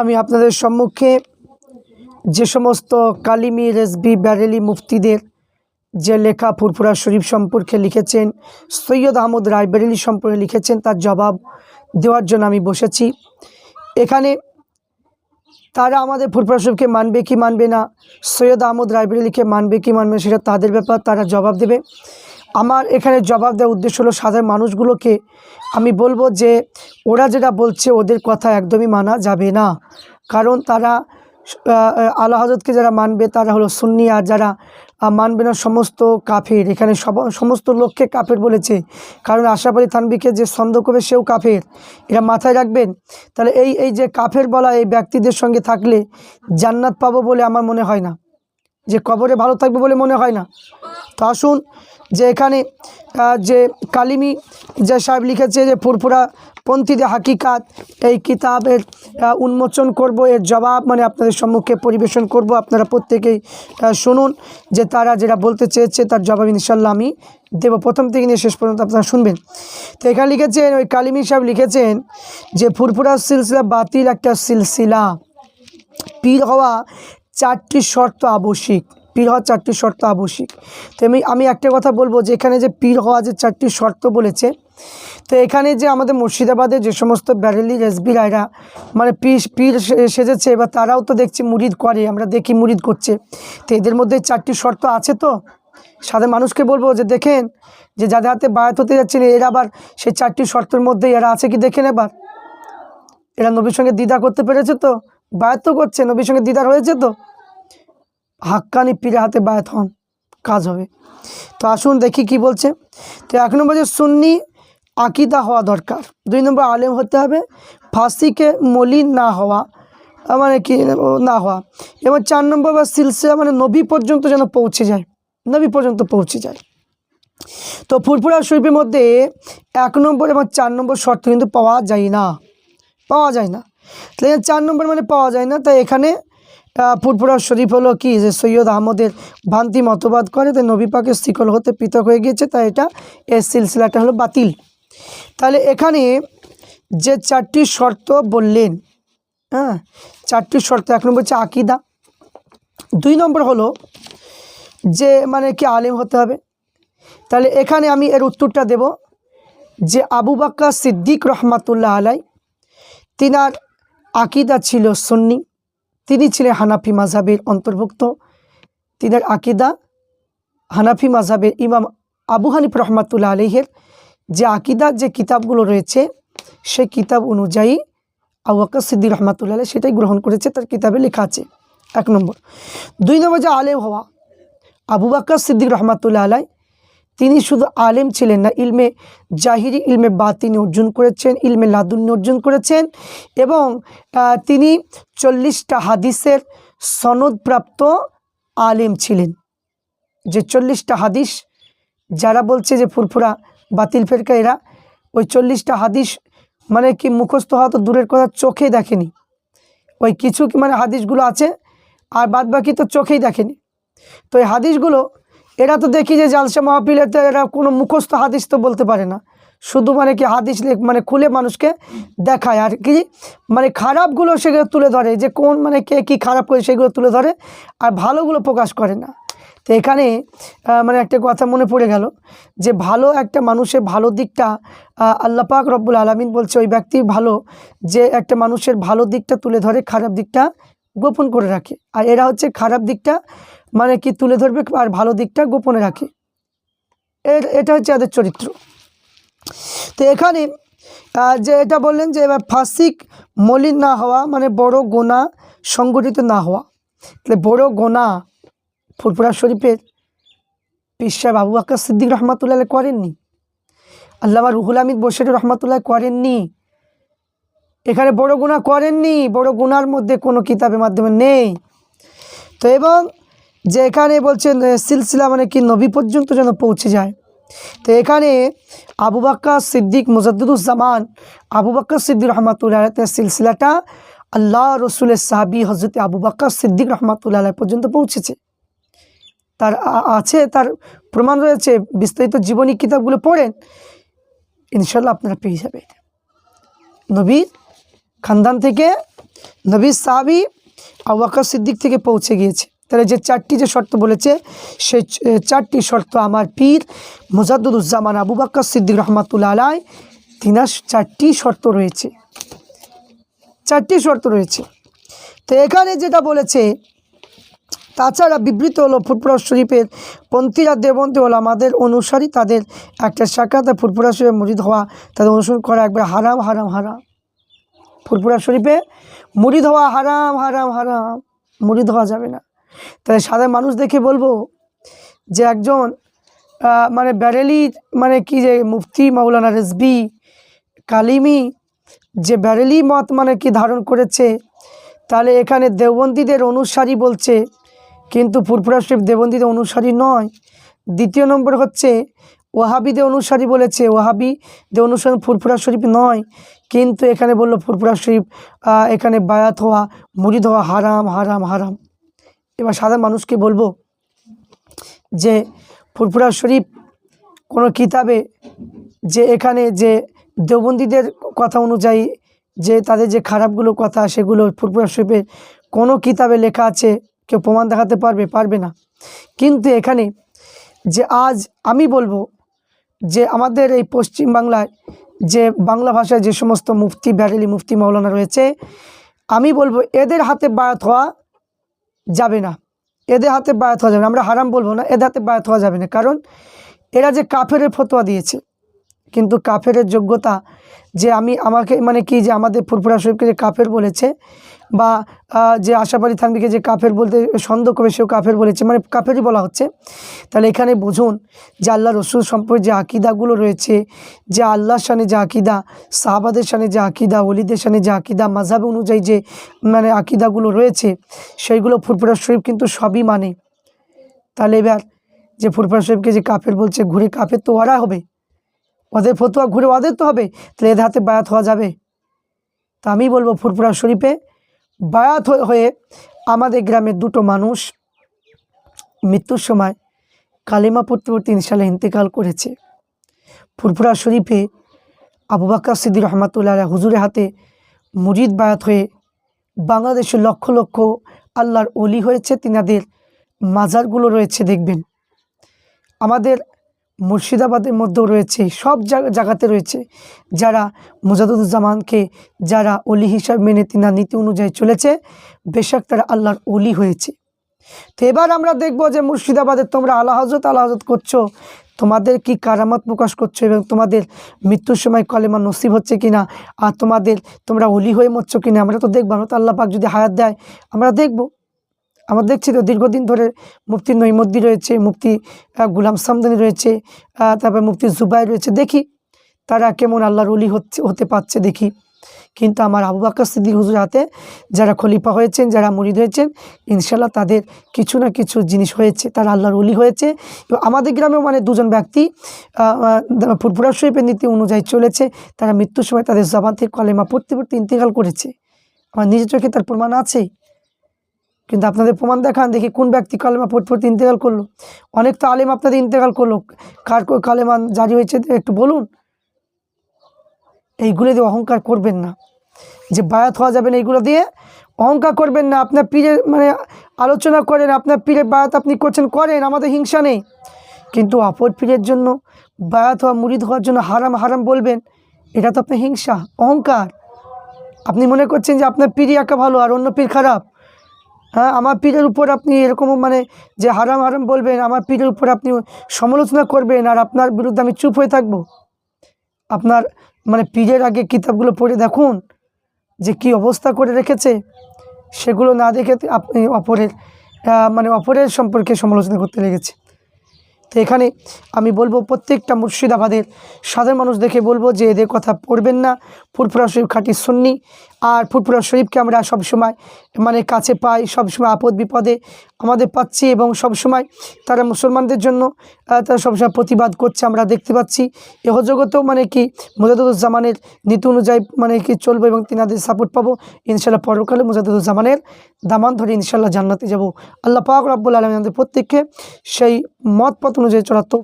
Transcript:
আমি আপনাদের সম্মুখে যে সমস্ত কালিমি, রেজবি, ব্যারেলি মুফতিদের যে লেখা ফুরফুরা শরীফ সম্পর্কে লিখেছেন, সৈয়দ আহমদ রায় বেরেলি সম্পর্কে লিখেছেন, তার জবাব দেওয়ার জন্য আমি বসেছি। এখানে তারা আমাদের ফুরফুরা শরীফকে মানবে কি মানবে না, সৈয়দ আহমদ রায়বেরেলিকে মানবে কি মানবে সেটা তাদের ব্যাপার, তারা জবাব দেবে। আমার এখানে জবাব দেওয়ার উদ্দেশ্য হলো সাধারণ মানুষগুলোকে আমি বলব যে ওরা যেটা বলছে ওদের কথা একদমই মানা যাবে না। কারণ তারা আল্লাহ হজরতকে যারা মানবে তারা হলো সুন্নি আর যারা মানবে না সমস্ত কাফের। এখানে সব, সমস্ত লোককে কাফের বলেছে। কারণ আশরাফ আলী থানবিকে যে সন্দেহ করবে সেও কাফের। এরা মাথায় রাখবেন? তাহলে এই এই যে কাফের বলা এই ব্যক্তিদের সঙ্গে থাকলে জান্নাত পাবো বলে আমার মনে হয় না। যে কবরে ভালো থাকবে বলে মনে হয় না। তো আসুন যে এখানে যে কালিমি যে সাহেব লিখেছে যে ফুরফুরা পন্থীদের হাকিকাত, এই কিতাবের উন্মোচন করব, এর জবাব মানে আপনাদের সম্মুখে পরিবেশন করব, আপনারা প্রত্যেকেই শুনুন যে তারা যেটা বলতে চেয়েছে তার জবাব ইনশাল্লাহ আমি দেব। প্রথম থেকে নিয়ে শেষ পর্যন্ত আপনারা শুনবেন। তো এখানে লিখেছেন, ওই কালিমি সাহেব লিখেছেন যে ফুরফুরা সিলসিলা বাতিল একটা সিলসিলা। পীর হওয়া চারটি শর্ত আবশ্যিক। পীর হওয়া চারটি শর্ত আবশ্যিক। তো আমি আমি একটা কথা বলব যে এখানে যে পীর হওয়া যে চারটি শর্ত বলেছে, তো এখানে যে আমাদের মুর্শিদাবাদে যে সমস্ত ব্যারেলি রেসবি রায়রা মানে পীর পীর সেজেছে, এবার তারাও তো দেখছি মুরিদ করে, আমরা দেখি মুরিদ করছে। তো এদের মধ্যে চারটি শর্ত আছে তো? সাধারণ মানুষকে বলব যে দেখেন, যে যাদের হাতে বায়াত হতে যাচ্ছেন এরা আবার সেই চারটি শর্তের মধ্যে এরা আছে কি দেখেন এবার? এরা নবীর সঙ্গে দ্বিধা করতে পেরেছে তো? বায়াত করছে, নবীর সঙ্গে দ্বিধার হয়েছে তো? হাক্কানি পীরে হাতে বায়াত হন, কাজ হবে। তো আসুন দেখি কি বলছে। তো এক নম্বর যে সুন্নি আকিদা হওয়া দরকার। দুই নম্বর আলেম হতে হবে, ফাঁসিকে মলিন না হওয়া মানে কি না হওয়া। এবং চার নম্বর বা সিলসিলা মানে নবী পর্যন্ত যেন পৌঁছে যায়, নবী পর্যন্ত পৌঁছে যায়। তো ফুরফুরা শরীফের মধ্যে এক নম্বর এবং চার নম্বর শর্ত কিন্তু পাওয়া যায় না, পাওয়া যায় না। এখানে চার নম্বর মানে পাওয়া যায় না, তাই এখানে আহ, শরীফ হলো কি? যে সৈয়দ আহমদের ভ্রান্তি মতবাদ করে তাই নবী পাকের শিকল হতে পৃথক হয়ে গিয়েছে তাই এটা এর সিলসিলাটা হলো বাতিল। তাহলে এখানে যে চারটি শর্ত বললেন হ্যাঁ চারটি শর্ত এক নম্বর হচ্ছে আকিদা দুই নম্বর হলো যে মানে কি আলেম হতে হবে। তাহলে এখানে আমি এর উত্তরটা দেব যে আবু বাক্কা সিদ্দিক রহমাতুল্লাহ আলাই তিনার আকিদা ছিল সুন্নি তিনি ছিলেন হানাফি মাঝাবের অন্তর্ভুক্ত। তিনার আকিদা হানাফি মাঝাবের ইমাম আবু হানিফ রহমাতুল্লাহ আলহের যে আকিদার যে কিতাবগুলো রয়েছে, সেই কিতাব অনুযায়ী আবু বাক্কা সিদ্দিক রহমাতুল্লাহ সেটাই গ্রহণ করেছে, তার কিতাবে লেখা আছে। এক নম্বর। দুই নম্বর যে আলেম হওয়া, আবু বাক্কা সিদ্দিক রহমাতুল্লাহ আলাই তিনি শুধু আলেম ছিলেন না, ইলমে জাহিরি, ইলমে বাতিনি অর্জন করেছেন, ইলমে লাদুন্নি অর্জন করেছেন এবং তিনি চল্লিশটা হাদিসের সনদপ্রাপ্ত আলেম ছিলেন। যে চল্লিশটা হাদিস, যারা বলছে যে ফুরফুরা বাতিল ফেরকা, এরা ওই চল্লিশটা হাদিস মানে কি মুখস্থ হওয়া তো দূরের কথা, চোখেই দেখেনি। ওই কিছু মানে হাদিসগুলো আছে, আর বাদ বাকি তো চোখেই দেখেনি। তো এই হাদিসগুলো এরা তো দেখি যে জালসা মাহফিলেতে এরা কোনো মুখস্থ হাদিস তো বলতে পারে না। শুধু মানে কি হাদিস মানে খুলে মানুষকে দেখায়। আর কি মানে খারাপগুলো সেগুলো তুলে ধরে। যে কোন মানে কে কী খারাপ করে সেগুলো তুলে ধরে আর ভালোগুলো প্রকাশ করে না। তো এখানে মানে একটা কথা মনে পড়ে গেল যে ভালো একটা মানুষের ভালো দিকটা আহ, আল্লাহ পাক রব্বুল আলমিন বলছে ওই ব্যক্তি ভালো যে একটা মানুষের ভালো দিকটা তুলে ধরে খারাপ দিকটা গোপন করে রাখে। আর এরা হচ্ছে খারাপ দিকটা মানে কি তুলে ধরবে আর ভালো দিকটা গোপনে রাখে। এর, এটা হচ্ছে এদের চরিত্র। তো এখানে যে এটা বললেন যে এবার ফাসিক মলিন না হওয়া মানে বড় গোনা সংগঠিত না হওয়া। তাহলে বড় গোনা ফুরফুরা শরীফের পিসা বাবু আক্কা সিদ্দিক রহমাতুল্লাহ করেননি। আল্লামা রুহুল আমিদ বসির রহমাতুল্লাহ করেননি। এখানে বড় গুণা করেননি, বড় গুনার মধ্যে কোনো কিতাবের মাধ্যমে নেই। তো এবং যে এখানে বলছেন সিলসিলা মানে কি, নবী পর্যন্ত যেন পৌঁছে যায়। তো এখানে আবু বাক্কা সিদ্দিক মুজাদ্দুজ্জামান আবু বাক্কা সিদ্দিক রহমাতুল্লাহ সিলসিলাটা আল্লাহ রসুলের সাহাবি হজরত আবু বাক্কা সিদ্দিক রহমাতুল্লাহ পর্যন্ত পৌঁছেছে। তার আছে, তার প্রমাণ রয়েছে, বিস্তারিত জীবনী কিতাবগুলো পড়েন ইনশাল্লাহ আপনারা পেয়ে যাবে নবীর খানদান থেকে নবী সাহাবি বকর সিদ্দিক থেকে পৌঁছে গিয়েছে। তাহলে যে চারটি যে শর্ত বলেছে সেই চারটি শর্ত আমার পীর মুজাদ্দুজ্জামান আবু বকর সিদ্দিক রহমাতুল্লা আলাই তিনার চারটি শর্ত রয়েছে। চারটি শর্ত রয়েছে। তো এখানে যেটা বলেছে, তাছাড়া বিবৃত হলো ফুটপুরা শরীফের পন্থীরা দেবন্তী হলো আমাদের অনুসারী, তাদের একটা সাক্ষাতে ফুটপুরা শরীফে মরিদ হওয়া, তাদের অনুসরণ করা একবার হারাম হারাম হারাম। ফুরপুরা শরীফে মুড়ি ধোয়া হারাম হারাম হারাম। মুড়ি ধোয়া যাবে না। তাই সাধারণ মানুষ দেখে বলব যে একজন মানে ব্যারেলি মানে কি যে মুফতি মাওলানা রেজবি কালিমি যে ব্যারেলি মত মানে কি ধারণ করেছে, তাহলে এখানে দেওবন্দীদের অনুসারী বলছে, কিন্তু ফুরফুরা শরীফ দেবন্দীদের অনুসারী নয়। দ্বিতীয় নম্বর হচ্ছে ওয়াহাবিদের অনুসারী বলেছে, ওয়াহাবিদের অনুসারী ফুরফুরা শরীফ নয়। কিন্তু এখানে বলল, ফুরফুরা শরীফ এখানে বায়াত হওয়া মুড়ি হওয়া হারাম হারাম হারাম। এবার সাধারণ মানুষকে বলব যে, ফুরফুরা শরীফ কোনো কিতাবে যে এখানে যে দেওবন্দীদের কথা অনুযায়ী যে তাদের যে খারাপগুলো কথা, সেগুলো ফুরফুরা শরীফের কোনো কিতাবে লেখা আছে, কেউ প্রমাণ দেখাতে পারবে পারবে না। কিন্তু এখানে যে আজ আমি বলব যে আমাদের এই পশ্চিম বাংলায় যে বাংলা ভাষায় যে সমস্ত মুফতি, ব্যারেলি মুফতি মৌলানা রয়েছে, আমি বলব এদের হাতে বায়াত হওয়া যাবে না। এদের হাতে বায়াত হওয়া যাবে না। আমরা হারাম বলব না, এদের হাতে বায়াত হওয়া যাবে না। কারণ এরা যে কাফেরের ফতোয়া দিয়েছে, কিন্তু কাফেরের যোগ্যতা যে আমি, আমাকে মানে কি যে আমাদের ফুরফুরা শরীফকে যে কাফের বলেছে বা যে আশাবাড়ি থানবিকে যে কাফের বলতে সন্দেহ করে সেও কাফের বলেছে মানে কাফেরই বলা হচ্ছে। তাহলে এখানে বুঝুন যে আল্লাহ রসুল সম্পর্কে যে আকিদাগুলো রয়েছে, যে আল্লাহর সানে যে আকিদা, সাহাবাদের সানে যে আকিদা অলিদের সানে যে আকিদা মাঝাব অনুযায়ী যে মানে আকিদাগুলো রয়েছে, সেইগুলো ফুরফুরা শরীফ কিন্তু সবই মানে। তাহলে এবার যে ফুরফুরা শরীফকে যে কাফের বলছে, ঘুরে কাফের তো ওরা হবে। ওদের ফতুয়া ঘুরে ওদের তো হবে। তাহলে এদের হাতে বায়াত হওয়া যাবে। তা আমি বলব ফুরফুরা শরীফে বায়াত হয়ে- আমাদের গ্রামের দুটো মানুষ মৃত্যুর সময় কালিমা পড়তে পড়তে ইনশাল্লাহ ইন্তেকাল করেছে। ফুরফুরা শরীফে আবু বাক্কা সিদ্দির রহমাতুল্লাহ হুজুরের হাতে মুজিদ বায়াত হয়ে বাংলাদেশের লক্ষ লক্ষ আল্লাহর অলি হয়েছে। তিনাদের মাজারগুলো রয়েছে, দেখবেন। আমাদের মুর্শিদাবাদের মধ্যেও রয়েছে, সব জায়গা জায়গাতে রয়েছে, যারা মুজাদুজ্জামানকে, যারা অলি হিসাব মেনে তিনার নীতি অনুযায়ী চলেছে, বেশাক তারা আল্লাহর অলি হয়েছে। তো এবার আমরা দেখব যে মুর্শিদাবাদে তোমরা আল্লাহ হজরত আল্লাহ হজরত করছ, তোমাদের কি কারামত প্রকাশ করছ এবং তোমাদের মৃত্যুর সময় কলেমা নসিব হচ্ছে কি না আর তোমাদের, তোমরা অলি হয়ে মরছো কি না আমরা তো দেখব, আমরা তো আল্লাহ পাক যদি হায়াত দেয়, আমরা দেখব। আমরা দেখছি তো দীর্ঘদিন ধরে মুফতি নৈমদ্দি রয়েছে, মুফতি গুলাম সামদানি রয়েছে তারপর মুফতি জুবাই রয়েছে। দেখি তারা কেমন আল্লাহর অলি হচ্ছে, হতে পারছে দেখি। কিন্তু আমার আবু বাক্কর সিদ্দিক হুজুর হাতে যারা খলিফা হয়েছেন, যারা মুরিদ হয়েছেন ইনশাল্লাহ তাদের কিছু না কিছু জিনিস হয়েছে, তারা আল্লাহর অলি হয়েছে। এবং আমাদের গ্রামেও মানে দুজন ব্যক্তি ফুরফুরা শরীফের নীতি অনুযায়ী চলেছে। তারা মৃত্যুর সময় তাদের জবান থেকে কলেমা পড়তে পড়তে ইন্তেকাল করেছে। আমার নিজের চোখে তার প্রমাণ আছে কিন্তু আপনাদের প্রমাণ দেখান, দেখি কোন ব্যক্তি কালেমা পড়তে পড়তে ইন্তেকাল করল। অনেক তো আলেম আপনাদের ইন্তেকাল করল। কার কালেমা জারি হয়েছে একটু বলুন। এইগুলো দিয়ে অহংকার করবেন না। যে বায়াত হওয়া যাবে না এইগুলো দিয়ে অহংকার করবেন না। আপনার পীরের মানে আলোচনা করেন, আপনার পীরের বায়াত আপনি করছেন, করেন, আমাদের হিংসা নেই। কিন্তু অপর পীরের জন্য বায়াত হওয়া, মুরিদ হওয়ার জন্য হারাম হারাম বলবেন, এটা তো আপনার হিংসা, অহংকার। আপনি মনে করছেন যে আপনার পীরই একা ভালো আর অন্য পীর খারাপ। হ্যাঁ আমার পীরের উপর আপনি এরকম মানে যে হারাম হারাম বলবেন, আমার পীরের উপর আপনি সমালোচনা করবেন আর আপনার বিরুদ্ধে আমি চুপ হয়ে থাকব। আপনার মানে পীরের আগে কিতাবগুলো পড়ে দেখুন যে কি অবস্থা করে রেখেছে। সেগুলো না দেখে আপনি অপরের মানে অপরের সম্পর্কে সমালোচনা করতে লেগেছে। তো এখানে আমি বলব প্রত্যেকটা মুর্শিদাবাদের সাধারণ মানুষ দেখে বলব যে এদের কথা পড়বেন না। ফুরফুরা শরীফ খাঁটি সুন্নি। আর ফুরফুরা শরীফকে আমরা সবসময় মানে কাছে পাই, সবসময় আপদ বিপদে আমাদের পাচ্ছি এবং সবসময় তারা মুসলমানদের জন্য তারা সবসময় প্রতিবাদ করছে আমরা দেখতে পাচ্ছি। এ জগতেও মানে কি মুজাদুজ্জামানের নীতি অনুযায়ী মানে কি চলবো এবং তিনাদের সাপোর্ট পাবো। ইনশাল্লাহ পরকালে মুজাদুজ্জামানের দামান ধরে ইনশাল্লাহ জান্নাতে যাব। আল্লাহ পাক রব্বুল আলম আমাদের প্রত্যেককে সেই মত পথ অনুযায়ী চলার